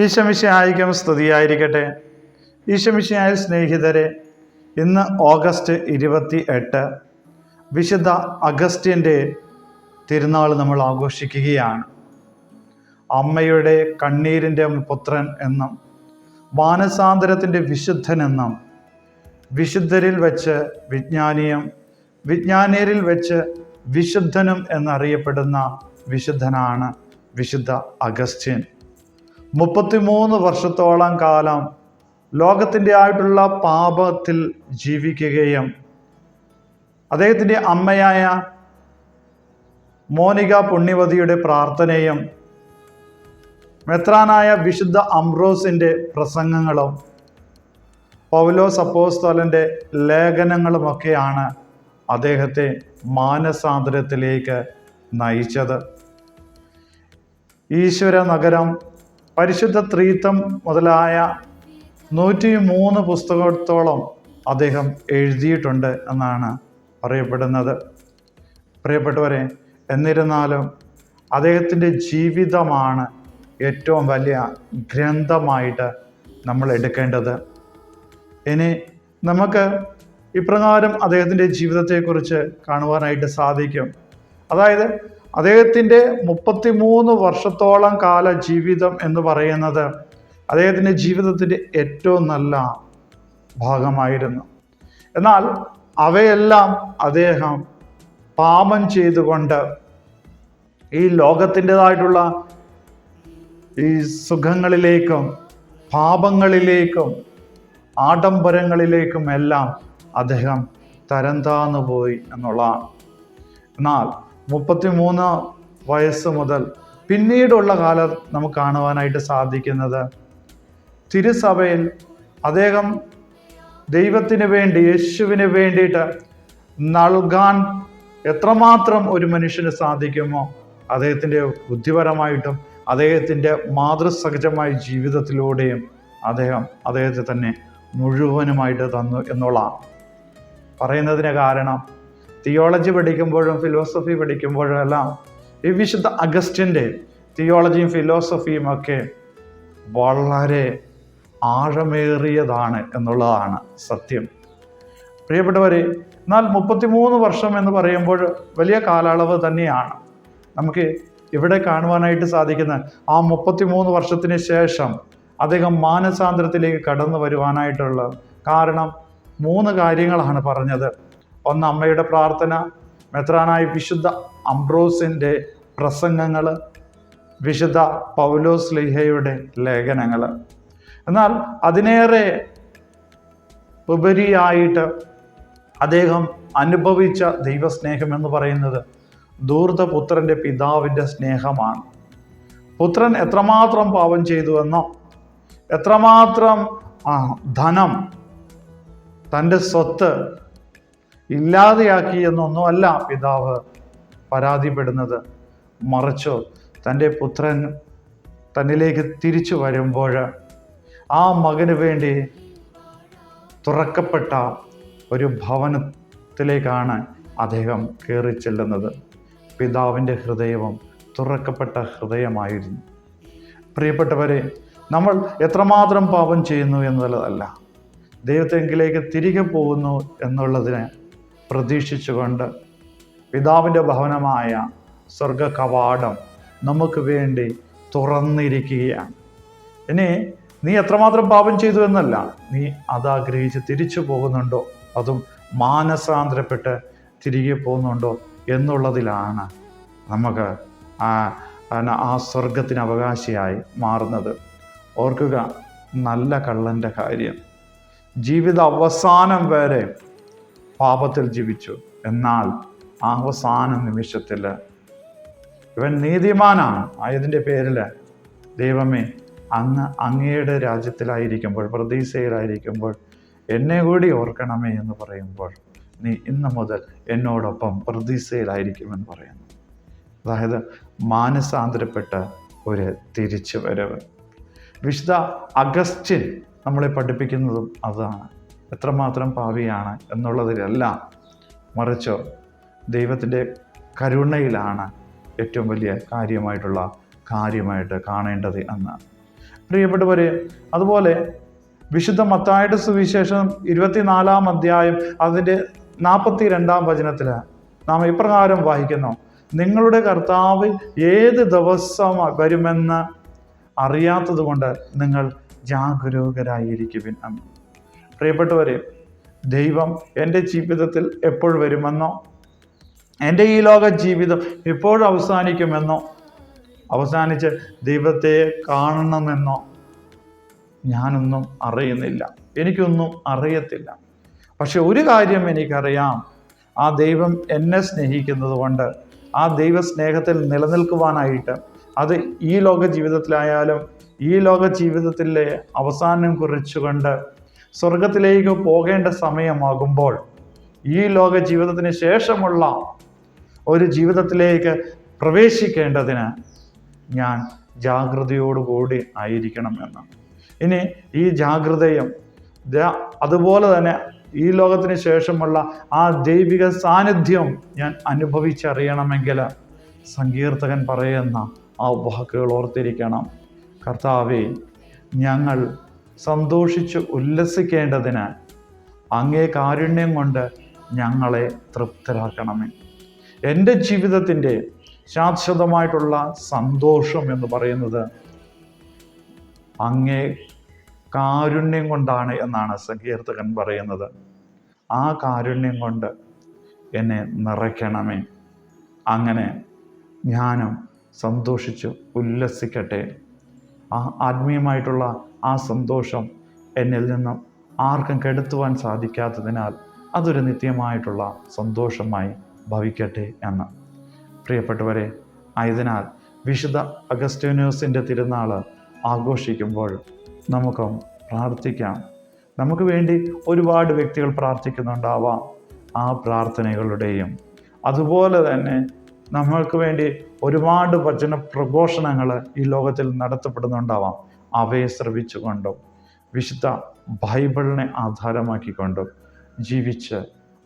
ഈശമിശയായിരിക്കും സ്തുതിയായിരിക്കട്ടെ. ഈശമിശയായ സ്നേഹിതരെ ഇന്ന് ഓഗസ്റ്റ് ഇരുപത്തി എട്ട് വിശുദ്ധ അഗസ്റ്റിന്റെ തിരുനാൾ നമ്മൾ ആഘോഷിക്കുകയാണ്. അമ്മയുടെ കണ്ണീരിന്റെ പുത്രൻ എന്നും മാനസാന്തരത്തിന്റെ വിശുദ്ധൻ എന്നും വിശുദ്ധരിൽ വെച്ച് വിജ്ഞാനിയും വിജ്ഞാനിയരിൽ വെച്ച് വിശുദ്ധനും എന്നറിയപ്പെടുന്ന വിശുദ്ധനാണ് വിശുദ്ധ അഗസ്ത്യൻ മുപ്പത്തിമൂന്ന് വർഷത്തോളം കാലം ലോകത്തിന്റെ ആയിട്ടുള്ള പാപത്തിൽ ജീവിക്കുകയും അദ്ദേഹത്തിന്റെ അമ്മയായ മോനിക പുണ്യവതിയുടെ പ്രാർത്ഥനയും മെത്രാനായ വിശുദ്ധ അംബ്രോസിന്റെ പ്രസംഗങ്ങളും പൗലോ സപ്പോസ്തോലന്റെ ലേഖനങ്ങളുമൊക്കെയാണ് അദ്ദേഹത്തെ മാനസാന്തരത്തിലേക്ക് നയിച്ചത്. ഈശ്വര നഗരം പരിശുദ്ധ ത്രീത്വം മുതലായ നൂറ്റി മൂന്ന് പുസ്തകത്തോളം അദ്ദേഹം എഴുതിയിട്ടുണ്ട് എന്നാണ് പറയപ്പെടുന്നത് പ്രിയപ്പെട്ടവരെ എന്നിരുന്നാലും അദ്ദേഹത്തിന്റെ ജീവിതമാണ് ഏറ്റവും വലിയ ഗ്രന്ഥമായിട്ട് നമ്മൾ എടുക്കേണ്ടത്. ഇനി നമുക്ക് ഇപ്രകാരം അദ്ദേഹത്തിന്റെ ജീവിതത്തെക്കുറിച്ച് കാണുവാനായിട്ട് സാധിക്കും. അതായത് അദ്ദേഹത്തിന്റെ മുപ്പത്തിമൂന്ന് വർഷത്തോളം കാല ജീവിതം എന്ന് പറയുന്നത് അദ്ദേഹത്തിന്റെ ജീവിതത്തിന്റെ ഏറ്റവും നല്ല ഭാഗമായിരുന്നു. എന്നാൽ അവയെല്ലാം അദ്ദേഹം പാപം ചെയ്തുകൊണ്ട് ഈ ലോകത്തിന്റെതായിട്ടുള്ള ഈ സുഖങ്ങളിലേക്കും പാപങ്ങളിലേക്കും ആഡംബരങ്ങളിലേക്കും എല്ലാം അദ്ദേഹം തരം താന്നു പോയി എന്നുള്ളതാണ്. എന്നാൽ മുപ്പത്തിമൂന്ന് വയസ്സ് മുതൽ പിന്നീടുള്ള കാലം നമുക്ക് കാണുവാനായിട്ട് സാധിക്കുന്നത്. തിരുസഭയിൽ അദ്ദേഹം ദൈവത്തിന് വേണ്ടി യേശുവിന് വേണ്ടിയിട്ട് നൽകാൻ എത്രമാത്രം ഒരു മനുഷ്യന് സാധിക്കുമോ അദ്ദേഹത്തിന്റെ ബുദ്ധിപരമായിട്ടും അദ്ദേഹത്തിന്റെ മാതൃസഹജമായ ജീവിതത്തിലൂടെയും അദ്ദേഹം അദ്ദേഹത്തെ തന്നെ മുഴുവനുമായിട്ട് തന്നു എന്നുള്ള പറയുന്നതിന് കാരണം തിയോളജി പഠിക്കുമ്പോഴും ഫിലോസഫി പഠിക്കുമ്പോഴും എല്ലാം ഈ വിശുദ്ധ അഗസ്റ്റിന്റെ തിയോളജിയും ഫിലോസഫിയും ഒക്കെ വളരെ ആഴമേറിയതാണ് എന്നുള്ളതാണ് സത്യം. പ്രിയപ്പെട്ടവരെ എന്നാൽ മുപ്പത്തിമൂന്ന് വർഷം എന്ന് പറയുമ്പോൾ വലിയ കാലയളവ് തന്നെയാണ്. നമുക്ക് ഇവിടെ കാണുവാനായിട്ട് സാധിക്കുന്ന ആ മുപ്പത്തിമൂന്ന് വർഷത്തിന് ശേഷം അദ്ദേഹം മാനസാന്തരത്തിലേക്ക് കടന്നു വരുവാനായിട്ടുള്ള കാരണം മൂന്ന് കാര്യങ്ങളാണ് പറഞ്ഞത്. ഒന്ന് അമ്മയുടെ പ്രാർത്ഥന മെത്രാനായ വിശുദ്ധ അംബ്രോസിന്റെ പ്രസംഗങ്ങൾ വിശുദ്ധ പൗലോസ് ലിഹയുടെ ലേഖനങ്ങൾ എന്നാൽ അതിനേറെ ഉപരിയായിട്ട് അദ്ദേഹം അനുഭവിച്ച ദൈവസ്നേഹം എന്ന് പറയുന്നത് ദൂർത്തപുത്രന്റെ പിതാവിന്റെ സ്നേഹമാണ്. പുത്രൻ എത്രമാത്രം പാവം ചെയ്തുവെന്നോ എത്രമാത്രം ധനം തന്റെ സ്വത്ത് ഇല്ലാതെയാക്കി എന്നൊന്നുമല്ല പിതാവ് പരാതിപ്പെടുന്നത്. മറിച്ച് തന്റെ പുത്രൻ തന്നിലേക്ക് തിരിച്ചു വരുമ്പോൾ ആ മകന് വേണ്ടി തുറക്കപ്പെട്ട ഒരു ഭവനത്തിലേക്കാണ് അദ്ദേഹം കയറി ചെല്ലുന്നത്. പിതാവിന്റെ ഹൃദയവും തുറക്കപ്പെട്ട ഹൃദയമായിരുന്നു. പ്രിയപ്പെട്ടവരെ നമ്മൾ എത്രമാത്രം പാപം ചെയ്യുന്നു എന്നുള്ളതല്ല. ദൈവത്തെങ്കിലേക്ക് തിരികെ പോകുന്നു എന്നുള്ളതിനെ പ്രതീക്ഷിച്ചുകൊണ്ട് പിതാവിന്റെ ഭവനമായ സ്വർഗ കവാടം നമുക്ക് വേണ്ടി തുറന്നിരിക്കുകയാണ്. ഇനി നീ എത്രമാത്രം പാപം ചെയ്തു എന്നല്ല നീ അതാഗ്രഹിച്ച് തിരിച്ചു പോകുന്നുണ്ടോ? അതും മാനസാന്തരപ്പെട്ട് തിരികെ പോകുന്നുണ്ടോ എന്നുള്ളതിലാണ് നമുക്ക് ആ സ്വർഗത്തിന് അവകാശിയായി മാറുന്നത്. ഓർക്കുക നല്ല കള്ളന്റെ കാര്യം. ജീവിത അവസാനം വരെ പാപത്തിൽ ജീവിച്ചു. എന്നാൽ അവസാന നിമിഷത്തിൽ ഇവൻ നീതിമാനാണ്. ആയതിന്റെ പേരിൽ ദൈവമേ അങ്ങ് അങ്ങയുടെ രാജ്യത്തിലായിരിക്കുമ്പോൾ പ്രതീക്ഷയിലായിരിക്കുമ്പോൾ എന്നെ കൂടി ഓർക്കണമേ എന്ന് പറയുമ്പോൾ നീ ഇന്ന് മുതൽ എന്നോടൊപ്പം പ്രതീക്ഷയിലായിരിക്കുമെന്ന് പറയുന്നു. അതായത് മാനസാന്തരപ്പെട്ട ഒരു തിരിച്ചു വരവ് വിശുദ്ധ അഗസ്റ്റിൻ നമ്മളെ പഠിപ്പിക്കുന്നതും അതാണ്. എത്രമാത്രം പാവിയാണ് എന്നുള്ളതിലല്ല മറിച്ച് ദൈവത്തിന്റെ കരുണയിലാണ് ഏറ്റവും വലിയ കാര്യമായിട്ടുള്ള കാര്യമായിട്ട് കാണേണ്ടത് എന്ന്. പ്രിയപ്പെട്ടവരെ അതുപോലെ വിശുദ്ധ മത്തായുടെ സുവിശേഷം ഇരുപത്തിനാലാം അധ്യായം അതിന്റെ നാൽപ്പത്തി രണ്ടാം വചനത്തിൽ നാം ഇപ്രകാരം വായിക്കുന്നു. നിങ്ങളുടെ കർത്താവ് ഏത് ദിവസം വരുമെന്ന് അറിയാത്തത് കൊണ്ട് നിങ്ങൾ ജാഗരൂകരായിരിക്കുവിൻ എന്ന്. പ്രിയപ്പെട്ടവരെ ദൈവം എന്റെ ജീവിതത്തിൽ എപ്പോൾ വരുമെന്നോ എന്റെ ഈ ലോക ജീവിതം എപ്പോൾ അവസാനിക്കുമെന്നോ അവസാനിച്ച് ദൈവത്തെ കാണണമെന്നോ ഞാനൊന്നും അറിയുന്നില്ല. എനിക്കൊന്നും അറിയത്തില്ല. പക്ഷെ ഒരു കാര്യം എനിക്കറിയാം. ആ ദൈവം എന്നെ സ്നേഹിക്കുന്നത് കൊണ്ട് ആ ദൈവ സ്നേഹത്തിൽ നിലനിൽക്കുവാനായിട്ട് അത് ഈ ലോക ജീവിതത്തിലായാലും ഈ ലോക ജീവിതത്തിലെ അവസാനം കുറിച്ചുകൊണ്ട് സ്വർഗത്തിലേക്ക് പോകേണ്ട സമയമാകുമ്പോൾ ഈ ലോക ജീവിതത്തിന് ശേഷമുള്ള ഒരു ജീവിതത്തിലേക്ക് പ്രവേശിക്കേണ്ടതിന് ഞാൻ ജാഗ്രതയോടുകൂടി ആയിരിക്കണം എന്ന്. ഇനി ഈ ജാഗ്രതയും അതുപോലെ തന്നെ ഈ ലോകത്തിന് ശേഷമുള്ള ആ ദൈവിക സാന്നിധ്യം ഞാൻ അനുഭവിച്ചറിയണമെങ്കിൽ സങ്കീർത്തകൻ പറയുന്ന ആ വാക്കുകൾ ഓർത്തിരിക്കണം. കർത്താവേ ഞങ്ങൾ സന്തോഷിച്ച് ഉല്ലസിക്കേണ്ടതിനാൽ അങ്ങേ കാരുണ്യം കൊണ്ട് ഞങ്ങളെ തൃപ്തരാക്കണമേ. എന്റെ ജീവിതത്തിന്റെ ശാശ്വതമായിട്ടുള്ള സന്തോഷം എന്ന് പറയുന്നത് അങ്ങേ കാരുണ്യം കൊണ്ടാണ് എന്നാണ് സങ്കീർത്തകൻ പറയുന്നത്. ആ കാരുണ്യം കൊണ്ട് എന്നെ നിറയ്ക്കണമേ. അങ്ങനെ ഞാനും സന്തോഷിച്ച് ഉല്ലസിക്കട്ടെ. ആ ആത്മീയമായിട്ടുള്ള ആ സന്തോഷം എന്നിൽ നിന്നും ആർക്കും കെടുത്തുവാൻ സാധിക്കാത്തതിനാൽ അതൊരു നിത്യമായിട്ടുള്ള സന്തോഷമായി ഭവിക്കട്ടെ എന്ന്. പ്രിയപ്പെട്ടവരെ ആയതിനാൽ വിശുദ്ധ അഗസ്റ്റ്യൂനോസിന്റെ തിരുനാൾ ആഘോഷിക്കുമ്പോൾ നമുക്ക് പ്രാർത്ഥിക്കാം. നമുക്ക് വേണ്ടി ഒരുപാട് വ്യക്തികൾ പ്രാർത്ഥിക്കുന്നുണ്ടാവാം ആ പ്രാർത്ഥനകളുടെയും. അതുപോലെ തന്നെ നമ്മൾക്ക് വേണ്ടി ഒരുപാട് വചന പ്രഘോഷണങ്ങൾ ഈ ലോകത്തിൽ നടത്തപ്പെടുന്നുണ്ടാവാം. അവയെ ശ്രവിച്ചുകൊണ്ടും വിശുദ്ധ ബൈബിളിനെ ആധാരമാക്കിക്കൊണ്ടും ജീവിച്ച്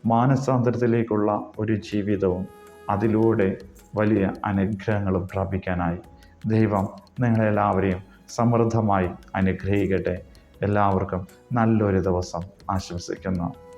മാനസാന്തരത്തിലേക്കുള്ള ഒരു ജീവിതവും അതിലൂടെ വലിയ അനുഗ്രഹങ്ങളും പ്രാപിക്കാനായി ദൈവം നിങ്ങളെല്ലാവരെയും സമൃദ്ധമായി അനുഗ്രഹിക്കട്ടെ. എല്ലാവർക്കും നല്ലൊരു ദിവസം ആശംസിക്കുന്നു.